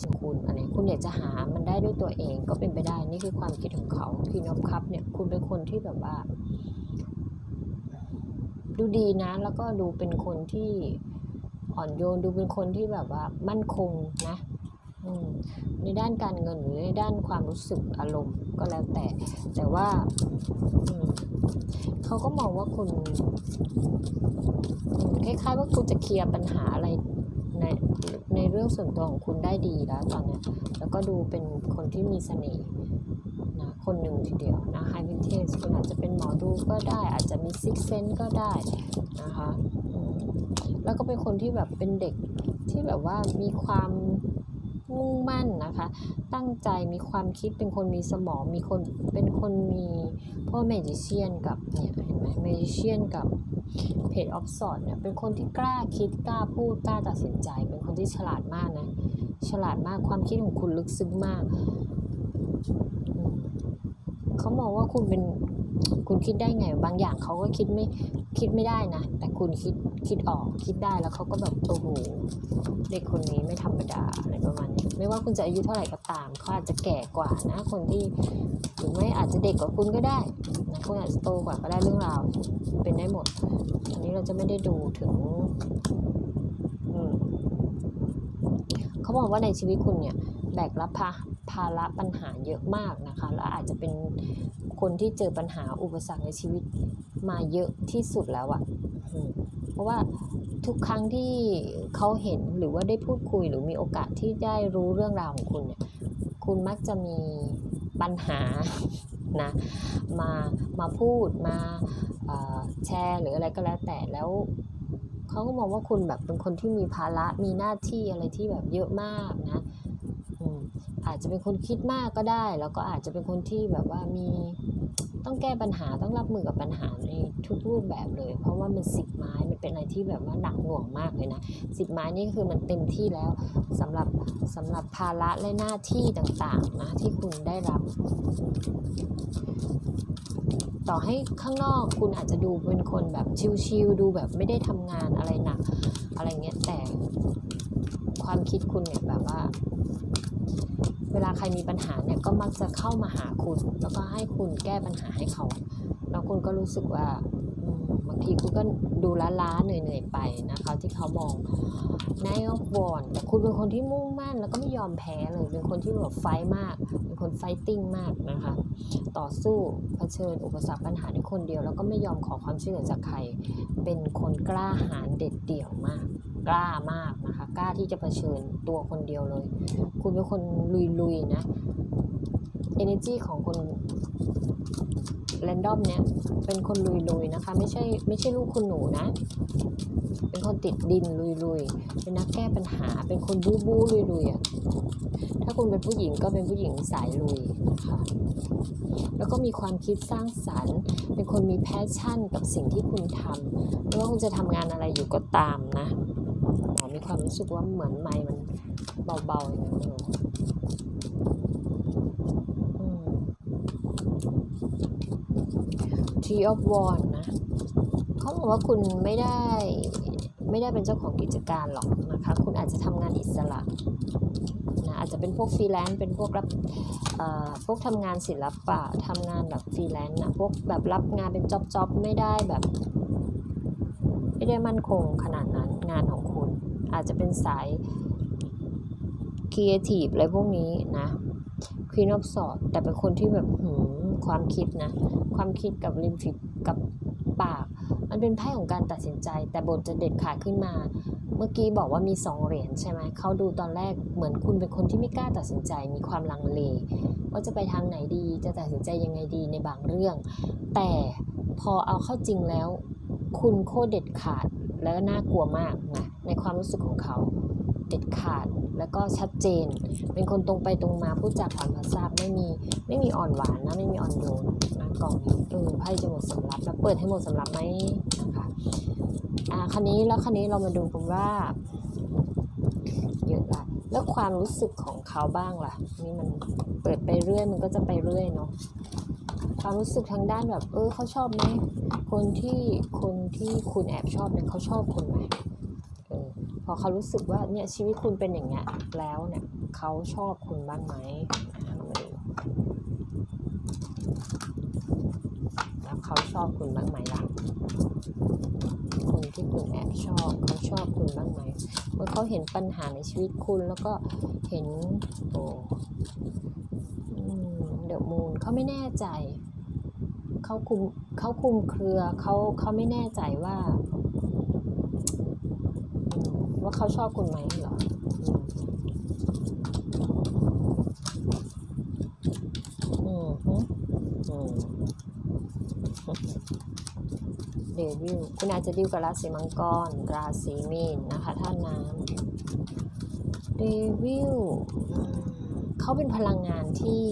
ใช่คุณอันนี้คุณอยากจะหามันได้ด้วยตัวเองก็เป็นไปได้นี่คือความคิดของเขาคีนอฟคัพเนี่ยคุณเป็นคนที่แบบว่า ดูดีนะ แล้วก็ดูเป็นคนที่อ่อนโยนดูเป็นคนที่แบบว่ามั่นคงนะในด้านการเงินหรือในด้านความรู้สึกอารมณ์ก็แล้วแต่ แต่ว่าเขาก็มองว่าคุณคล้ายๆว่าคุณจะเคลียร์ปัญหาอะไร ในในเรื่องส่วนตัวของคุณได้ดีแล้วตอนนี้แล้วก็ดูเป็นคนที่มีเสน่ห์นะคนหนึ่งทีเดียวนะไฮวินเทจคุณอาจจะเป็นหมอดูก็ได้ อาจจะมีซิกเซนก็ได้นะคะแล้วก็เป็นคนที่แบบเป็นเด็กที่แบบว่ามีความมุ่งมั่นนะคะ ตั้งใจมีความคิดเป็นคนมีสมอง มีคนเป็นคนมีพราะเมจิเชียนกับเนี่ยเห็นไหมเมจิเชียนกับ เพจออฟสอดเนี่ยเป็นคนที่กล้าคิดกล้าพูดกล้าตัดสินใจ เป็นคนที่ฉลาดมากนะฉลาดมากความคิดของคุณลึกซึ้งมาก เขามองว่าคุณเป็น คุณคิดได้ไง บางอย่างเขาก็คิดไม่คิดไม่ได้นะ แต่คุณคิดคิดออกคิดได้แล้วเขาก็แบบโอ้โหเด็กคนนี้ไม่ธรรมดาอะไรประมาณนี้ไม่ว่าคุณจะอายุเท่าไหร่ก็ตามเขาอาจจะแก่กว่านะ คนที่หรือไม่อาจจะเด็กกว่าคุณก็ได้นะคุณอาจจะโตกว่าก็ได้เรื่องราวเป็นได้หมดอันนี้เราจะไม่ได้ดูถึงเขาบอกว่าในชีวิตคุณเนี่ยแบกรับภา ภาระปัญหาเยอะมากนะคะ และอาจจะเป็นคนที่เจอปัญหาอุปสรรคในชีวิตมาเยอะที่สุดแล้วอะอืมเพราะว่าทุกครั้งที่เขาเห็นหรือว่าได้พูดคุยหรือมีโอกาสที่ได้รู้เรื่องราวของคุณเนี่ยคุณมักจะมีปัญหานะมามาพูดมาแชร์หรืออะไรก็แล้วแต่แล้วเขาก็มองว่าคุณแบบเป็นคนที่มีภาระมีหน้าที่อะไรที่แบบเยอะมากนะ อาจจะเป็นคนคิดมากก็ได้ แล้วก็อาจจะเป็นคนที่แบบว่ามีต้องแก้ปัญหาต้องรับมือกับปัญหาในทุกรูปแบบเลย เพราะว่ามันสิบไม้มันเป็นอะไรที่แบบว่าหนักหน่วงมากเลยนะสิบไม้นี่คือมันเต็มที่แล้วสำหรับสำหรับภาระและหน้าที่ต่างๆนะที่คุณได้รับ ต่อให้ข้างนอกคุณอาจจะดูเป็นคนแบบชิลๆดูแบบไม่ได้ทำงานอะไรหนัก อะไรเงี้ยแต่ความคิดคุณเนี่ยแบบว่า เวลาใครมีปัญหาเนี่ยก็มักจะเข้ามาหาคุณ แล้วก็ให้คุณแก้ปัญหาให้เขา แล้วคุณก็รู้สึกว่าบางทีคุณก็ดูล้าๆเหนื่อยๆไปนะคะที่เขามอง Nine of Wands แต่คุณเป็นคนที่มุ่งมั่น แล้วก็ไม่ยอมแพ้เลยเป็นคนที่แบบไฟมาก เป็นคนไฟติ้งมากนะคะ ต่อสู้เผชิญอุปสรรคปัญหาในคนเดียว แล้วก็ไม่ยอมขอความช่วยเหลือจากใคร เป็นคนกล้าหาญเด็ดเดี่ยวมาก กล้ามากนะคะ กล้าที่จะเผชิญตัวคนเดียวเลย คุณเป็นคนลุยๆนะ energy ของคนแรนดอมเนี่ยเป็นคนลุยๆนะคะ ไม่ใช่ไม่ใช่ลูกคุณหนูนะ เป็นคนติดดินลุยๆ เป็นนักแก้ปัญหา เป็นคนบูบู๊ลุยๆอะถ้าคุณเป็นผู้หญิงก็เป็นผู้หญิงสายลุยนะคะแล้วก็มีความคิดสร้างสรรค์ เป็นคนมีแพชชั่นกับสิ่งที่คุณทำไม่ว่าคุณจะทำงานอะไรอยู่ก็ตามนะ ความรู้สึกว่าเหมือนไม้มันเบาๆอย่างนี้นเลยอืม Tree of Wands นะเขาบอกว่าคุณไม่ได้ไม่ได้เป็นเจ้าของกิจการหรอกนะคะ คุณอาจจะทำงานอิสระนะอาจจะเป็นพวกฟรีแลนซ์เป็นพวกรับพวกทำงานศิลปะทำงานแบบฟรีแลนซ์นะพวกแบบรับงานเป็นจ็อบจ็อบไม่ได้แบบ ไม่ได้มั่นคงขนาดนั้นงานของคุณ อาจจะเป็นสายครีเอทีฟอะไรพวกนี้นะ Queen of Swords แต่เป็นคนที่แบบหืมความคิดนะ ความคิดกับริมฝีกับปาก มันเป็นไพ่ของการตัดสินใจ แต่บทจะเด็ดขาดขึ้นมา เมื่อกี้บอกว่ามีสองเหรียญใช่ไหมเขาดูตอนแรกเหมือนคุณเป็นคนที่ไม่กล้าตัดสินใจมีความลังเล ว่าจะไปทางไหนดีจะตัดสินใจยังไงดีในบางเรื่อง แต่พอเอาเข้าจริงแล้ว คุณโคตรเด็ดขาดแล้วน่ากลัวมากนะ ในความรู้สึกของเขาเด็ดขาดแล้วก็ชัดเจน เป็นคนตรงไปตรงมาพูดจาผ่านภาษาไม่มีไม่มีอ่อนหวานนะไม่มีอ่อนโยนนะกล่องนี้เออไพ่จะหมดสำรับแล้วเปิดให้หมดสำรับไหมนะคะอ่าคันนี้แล้วคันนี้เรามาดูกันว่าเยอะละแล้วความรู้สึกของเขาบ้างล่ะนี่มันเปิดไปเรื่อยมันก็จะไปเรื่อยเนาะความรู้สึกทางด้านแบบ เออเขาชอบไหมคนที่คนที่คุณแอบชอบเนี่ยเขาชอบคุณไหม พอเขารู้สึกว่าเนี่ยชีวิตคุณเป็นอย่างเงี้ยแล้วเนี่ยเขาชอบคุณบ้างไหมอะมาดูแล้วเขาชอบคุณบ้างไหมล่ะคนที่คุณแอบชอบเขาชอบคุณบ้างไหมเมื่อเขาเห็นปัญหาในชีวิตคุณแล้วก็เห็นโอ้เดอะมูนเขาไม่แน่ใจเขาคุมเขาคุมเครือเขาเขาไม่แน่ใจว่า ว่าเขาชอบคุณไหมเหรออืมอือเดวิลคุณอาจจะดิวกับราศีมังกร ราศีมีนนะคะท่านน้ำเดวิลเขาเป็นพลังงานที่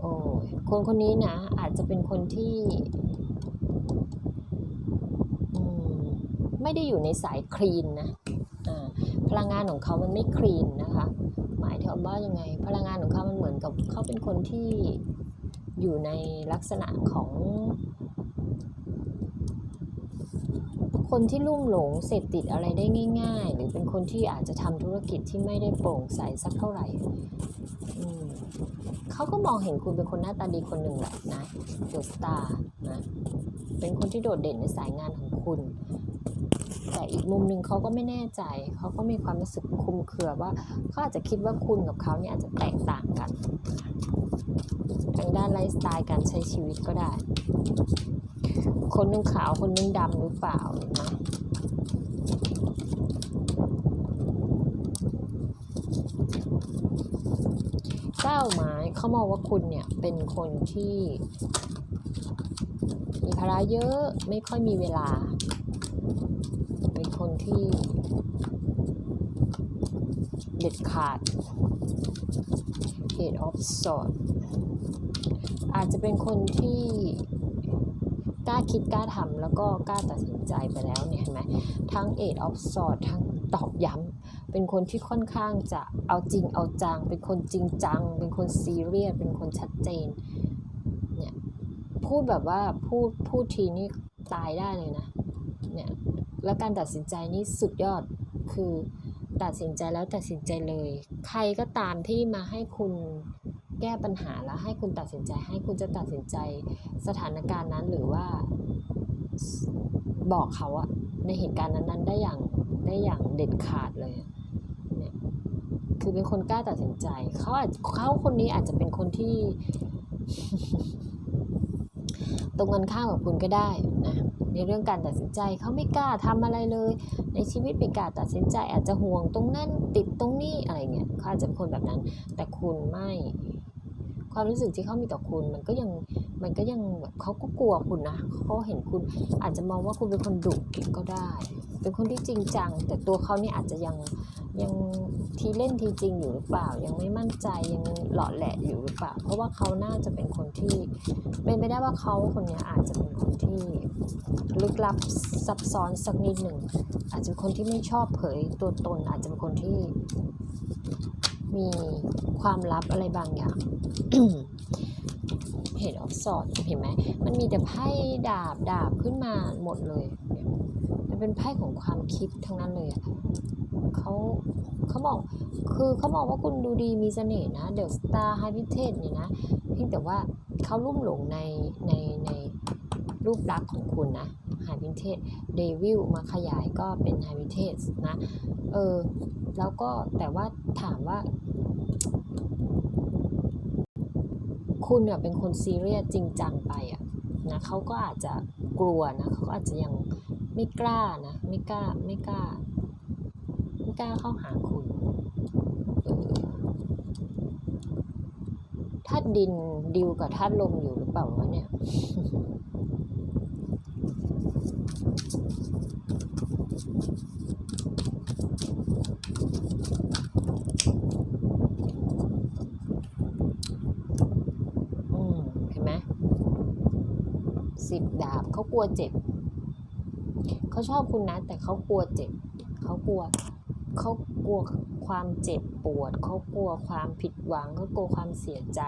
โอ้ยคนคนนี้นะอาจจะเป็นคนที่อืม ไม่ได้อยู่ในสายคลีนนะพลังงานของเขามันไม่คลีนนะคะ หมายถึงว่ายังไง พลังงานของเขามันเหมือนกับเขาเป็นคนที่อยู่ในลักษณะของ คนที่ลุ่มหลงเสพติดอะไรได้ง่าย ๆ หรือเป็นคนที่อาจจะทำธุรกิจที่ไม่ได้โปร่งใสสักเท่าไหร่เขาก็มองเห็นคุณเป็นคนหน้าตาดีคนหนึ่งแหละนะเดอะสตาร์นะเป็นคนที่โดดเด่นในสายงานของคุณ แต่อีกมุมหนึ่งเขาก็ไม่แน่ใจ เขาก็มีความรู้สึกคุมเครือว่าเขาอาจจะคิดว่าคุณกับเขาเนี่ยอาจจะแตกต่างกัน ทางด้านไลฟ์สไตล์การใช้ชีวิตก็ได้ คนนึงขาวคนนึงดำหรือเปล่านะเก้าไม้เขามองว่าคุณเนี่ยเป็นคนที่มีภาระเยอะไม่ค่อยมีเวลา คนที่เด็ดขาด Eight of Swords อาจจะเป็นคนที่กล้าคิดกล้าทำแล้วก็กล้าตัดสินใจไปแล้วเนี่ยเห็นไหมทั้ง Eight of Swords ทั้งตอกย้ำเป็นคนที่ค่อนข้างจะเอาจริงเอาจัง เป็นคนจริงจัง เป็นคนซีเรียส เป็นคนชัดเจน เนี่ย พูดแบบว่าพูดพูดทีนี่ตายได้เลยนะ เนี่ย แล้วการตัดสินใจนี่สุดยอดคือตัดสินใจแล้วตัดสินใจเลย ใครก็ตามที่มาให้คุณแก้ปัญหาแล้วให้คุณตัดสินใจให้คุณจะตัดสินใจสถานการณ์นั้นหรือว่าบอกเขาอะในเหตุการณ์นั้นๆ ได้อย่างได้อย่างเด็ดขาดเลยเนี่ยคือเป็นคนกล้าตัดสินใจเขาอาจเขาคนนี้อาจจะเป็นคนที่ ตรงกันข้ามกับคุณก็ได้นะ ในเรื่องการตัดสินใจเขาไม่กล้าทำอะไรเลย ในชีวิตไม่กล้าตัดสินใจอาจจะห่วงตรงนั้นติดตรงนี้อะไรเงี้ยเขาอาจจะเป็นคนแบบนั้น แต่คุณไม่ ความรู้สึกที่เขามีต่อคุณ มันก็ยังมันก็ยังแบบเขาก็กลัวคุณนะเขาเห็นคุณอาจจะมองว่าคุณเป็นคนดุก็ได้ เป็นคนที่จริงจัง แต่ตัวเขาเนี่ยอาจจะยังยังทีเล่นทีจริงอยู่หรือเปล่า ยังไม่มั่นใจยังหล่อแหละอยู่หรือเปล่า เพราะว่าเขาน่าจะเป็นคนที่ เป็นไปได้ว่าเขาคนนี้อาจจะเป็นคนที่ลึกลับซับซ้อนสักนิดหนึ่งอาจจะเป็นคนที่ไม่ชอบเผยตัวตน อาจจะเป็นคนที่ มีความลับอะไรบางอย่างเห็นออฟสอดเห็นไหมมันมีแต่ไพ่ดาบดาบขึ้นมาหมดเลยเนี่ยมันเป็นไพ่ของความคิดทั้งนั้นเลยอะเขาเขาบอกคือเขาบอกว่าคุณดูดีมีเสน่ห์นะเดอะสตาร์ไฮพิเทสเนี่ยนะเพียงแต่ว่าเขาลุ่มหลงในในในรูปลักษณ์ของคุณนะไฮพิเทสเดวิลมาขยายก็เป็นไฮพิเทสนะเออ แล้วก็แต่ว่าถามว่า คุณเนี่ยเป็นคนซีเรียสจริงจังไปอะนะเขาก็อาจจะกลัวนะเขาอาจจะยังไม่กล้านะไม่กล้าไม่กล้าไม่กล้าเข้าหาคุณเออธาตุดินดิวกับธาตุลมอยู่หรือเปล่าวะเนี่ย อืมเห็นไหมสิบดาบเขาก ลัวเจ็บ เขาชอบคุณนะ แต่เขากลัวเจ็บ เขากลัว เขากลัวความเจ็บปวด เขากลัวความผิดหวัง เขากลัวความเสียใจ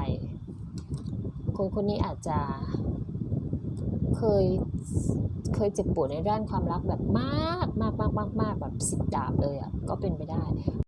คนคนนี้อาจจะเคยเคยเจ็บปวดในด้านความรักแบบมากมากมากมากมากแบบสิบดาบเลยอะ่ะก็เป็นไปได้